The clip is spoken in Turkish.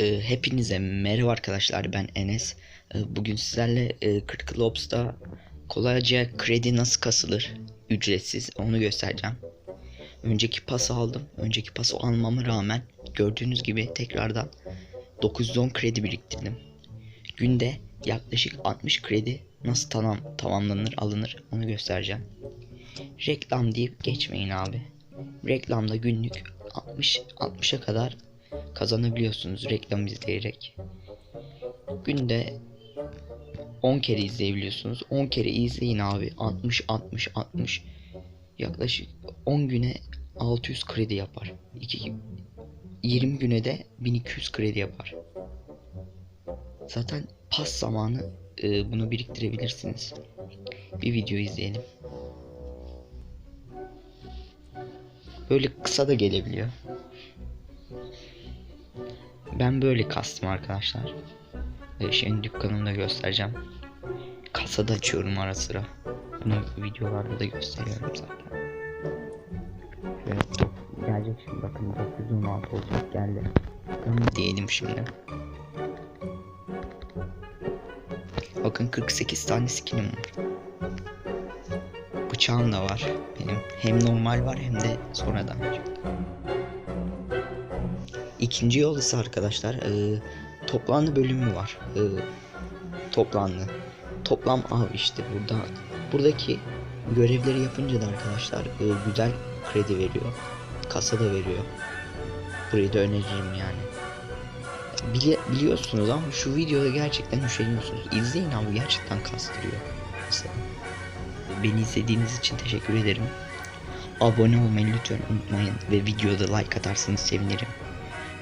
Ee, hepinize merhaba arkadaşlar ben Enes. Ee, bugün sizlerle e, 40 Lobs'ta kolayca kredi nasıl kasılır ücretsiz onu göstereceğim. Önceki pası aldım. Önceki pası almama rağmen gördüğünüz gibi tekrardan 910 kredi biriktirdim. Günde yaklaşık 60 kredi nasıl tamam tamamlanır alınır onu göstereceğim. Reklam deyip geçmeyin abi. Reklamda günlük 60 60'a kadar kazanabiliyorsunuz reklam izleyerek. Günde 10 kere izleyebiliyorsunuz. 10 kere izleyin abi. 60 60 60 yaklaşık 10 güne 600 kredi yapar. 2 20 güne de 1200 kredi yapar. Zaten pas zamanı e, bunu biriktirebilirsiniz. Bir video izleyelim. Böyle kısa da gelebiliyor. Ben böyle kastım arkadaşlar. Ee, Şeyin dükkanımda göstereceğim. Kasada açıyorum ara sıra. Bunu videolarda da gösteriyorum zaten. Şöyle gelecek şimdi bakın 916 olacak geldi. Tamam diyelim şimdi. Bakın 48 tane skinim var. Bıçağım da var benim. Hem normal var hem de sonradan çıktı. İkinci yol ise arkadaşlar e, toplandı bölümü var. E, toplandı. Toplam av işte burada. Buradaki görevleri yapınca da arkadaşlar e, güzel kredi veriyor. Kasa da veriyor. Burayı da öneririm yani. Bili- biliyorsunuz ama şu videoda gerçekten üşeniyorsunuz. İzleyin abi gerçekten kastırıyor. Mesela. Beni izlediğiniz için teşekkür ederim. Abone olmayı lütfen unutmayın ve videoda like atarsanız sevinirim.